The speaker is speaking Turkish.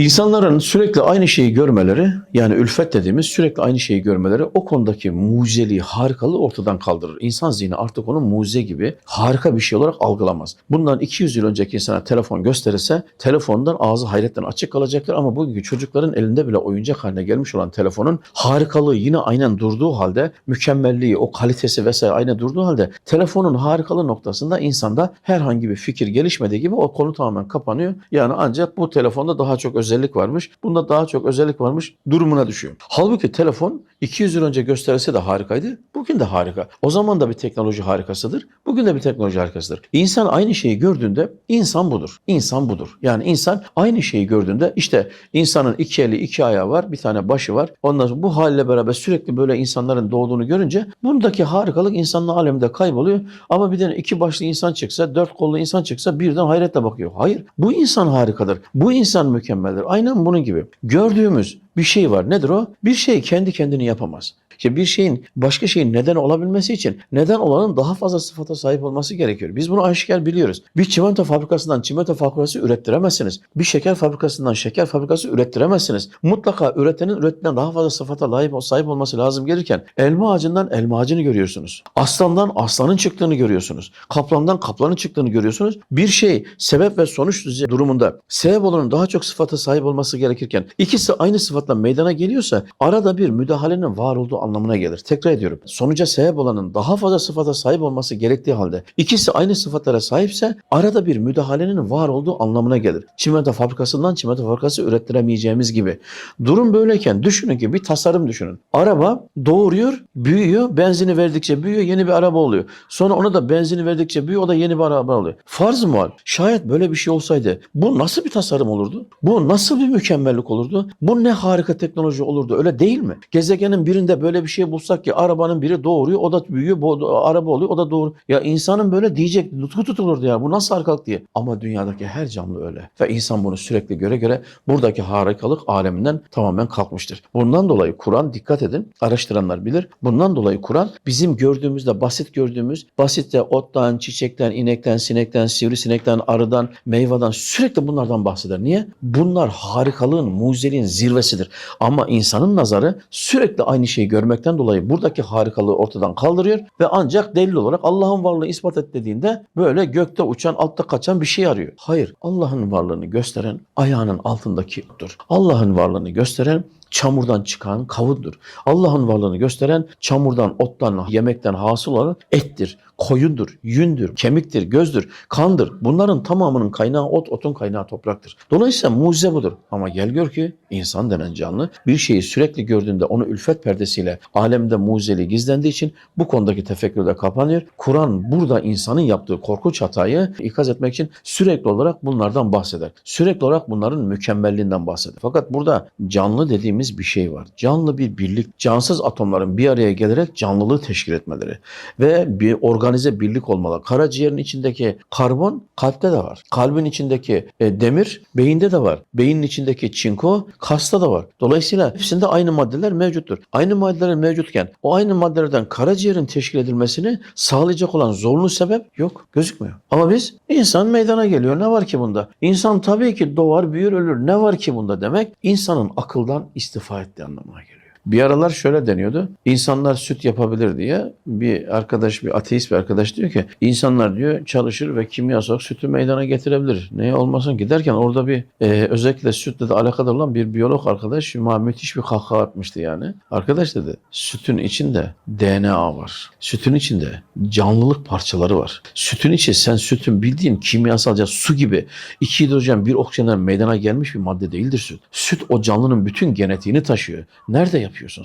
İnsanların sürekli aynı şeyi görmeleri yani ülfet dediğimiz sürekli aynı şeyi görmeleri o konudaki mucizeliği, harikalığı ortadan kaldırır. İnsan zihni artık onu mucize gibi harika bir şey olarak algılamaz. Bundan 200 yıl önceki insana telefon gösterirse telefondan ağzı hayretten açık kalacaktır ama bugünkü çocukların elinde bile oyuncak haline gelmiş olan telefonun harikalığı yine aynen durduğu halde mükemmelliği, o kalitesi vesaire aynen durduğu halde telefonun harikalığı noktasında insanda herhangi bir fikir gelişmediği gibi o konu tamamen kapanıyor. Yani ancak bu telefonda daha çok özellik varmış, bunda daha çok özellik varmış durumuna düşüyor. Halbuki telefon 200 yıl önce gösterse de harikaydı, bugün de harika. O zaman da bir teknoloji harikasıdır, bugün de bir teknoloji harikasıdır. İnsan aynı şeyi gördüğünde insan budur. İnsan budur. Yani insan aynı şeyi gördüğünde işte insanın iki eli iki ayağı var, bir tane başı var. Ondan sonra bu halle beraber sürekli böyle insanların doğduğunu görünce bundaki harikalık insanın aleminde kayboluyor. Ama bir tane iki başlı insan çıksa, dört kollu insan çıksa birden hayretle bakıyor. Hayır, bu insan harikadır. Bu insan mükemmeldir. Aynen bunun gibi. Gördüğümüz bir şey var. Nedir o? Bir şey kendi kendini yapamaz. İşte bir şeyin başka şeyin neden olabilmesi için neden olanın daha fazla sıfata sahip olması gerekiyor. Biz bunu aşikar biliyoruz. Bir çimento fabrikasından çimento fabrikası ürettiremezsiniz. Bir şeker fabrikasından şeker fabrikası ürettiremezsiniz. Mutlaka üretenin ürettiğinden daha fazla sıfata layık, sahip olması lazım gelirken elma ağacından elma ağacını görüyorsunuz. Aslandan aslanın çıktığını görüyorsunuz. Kaplandan kaplanın çıktığını görüyorsunuz. Bir şey sebep ve sonuç durumunda sebep olanın daha çok sıfata sahip olması gerekirken ikisi aynı sıfatla meydana geliyorsa arada bir müdahalenin var olduğu anlamına gelir. Tekrar ediyorum. Sonuca sebep olanın daha fazla sıfata sahip olması gerektiği halde ikisi aynı sıfatlara sahipse arada bir müdahalenin var olduğu anlamına gelir. Çimento fabrikasından çimento fabrikası ürettiremeyeceğimiz gibi. Durum böyleyken düşünün ki bir tasarım düşünün. Araba doğuruyor, büyüyor, benzini verdikçe büyüyor, yeni bir araba oluyor. Sonra ona da benzini verdikçe büyüyor, o da yeni bir araba oluyor. Farz mı var? Şayet böyle bir şey olsaydı bu nasıl bir tasarım olurdu? Bu nasıl bir mükemmellik olurdu? Bu ne harika teknoloji olurdu? Öyle değil mi? Gezegenin birinde böyle bir şey bulsak ki arabanın biri doğuruyor, o da büyüyor, bu araba oluyor, o da doğru. Ya insanın böyle diyecek, nutku tutulurdu ya bu nasıl harikalık diye. Ama dünyadaki her canlı öyle. Ve insan bunu sürekli göre göre buradaki harikalık aleminden tamamen kalkmıştır. Bundan dolayı Kur'an dikkat edin, araştıranlar bilir. Bundan dolayı Kur'an bizim gördüğümüzde basit gördüğümüz, basitte ottan, çiçekten, inekten, sinekten, sivrisinekten, arıdan, meyveden sürekli bunlardan bahseder. Niye? Bunlar harikalığın, mucizeliğin zirvesidir. Ama insanın nazarı sürekli aynı şeyi görmekten dolayı buradaki harikalığı ortadan kaldırıyor ve ancak delil olarak Allah'ın varlığını ispat et dediğinde böyle gökte uçan, altta kaçan bir şey arıyor. Hayır, Allah'ın varlığını gösteren ayağının altındaki ottur. Allah'ın varlığını gösteren çamurdan çıkan kavundur. Allah'ın varlığını gösteren çamurdan, ottan, yemekten hasıl olan ettir, koyundur, yündür, kemiktir, gözdür, kandır. Bunların tamamının kaynağı ot, otun kaynağı topraktır. Dolayısıyla mucize budur. Ama gel gör ki insan denen canlı bir şeyi sürekli gördüğünde onu ülfet perdesiyle alemde mucizeliği gizlendiği için bu konudaki tefekkürde kapanıyor. Kur'an burada insanın yaptığı korkunç hatayı ikaz etmek için sürekli olarak bunlardan bahseder. Sürekli olarak bunların mükemmelliğinden bahseder. Fakat burada canlı dediğimiz bir şey var. Canlı bir birlik, cansız atomların bir araya gelerek canlılığı teşkil etmeleri ve bir organize birlik olmalı. Karaciğerin içindeki karbon kalpte de var. Kalbin içindeki e, demir beyinde de var. Beynin içindeki çinko kasta da var. Dolayısıyla hepsinde aynı maddeler mevcuttur. Aynı maddeler mevcutken o aynı maddelerden karaciğerin teşkil edilmesini sağlayacak olan zorunlu sebep yok. Gözükmüyor. Ama biz insan meydana geliyor. Ne var ki bunda? İnsan tabii ki doğar, büyür, ölür. Ne var ki bunda demek? insanın akıldan istifa ettiği anlamına geliyor. Bir aralar şöyle deniyordu. İnsanlar süt yapabilir diye bir arkadaş, bir ateist bir arkadaş diyor ki insanlar diyor çalışır ve kimyasal sütü meydana getirebilir. Neye olmasın ki derken orada bir e, özellikle sütle de alakadar olan bir biyolog arkadaş müthiş bir kahkaha atmıştı yani. Arkadaş dedi sütün içinde DNA var. Sütün içinde canlılık parçaları var. Sütün içi sen sütün bildiğin kimyasalca su gibi iki hidrojen bir oksijenden meydana gelmiş bir madde değildir süt. Süt o canlının bütün genetiğini taşıyor. Nerede yapıyorsun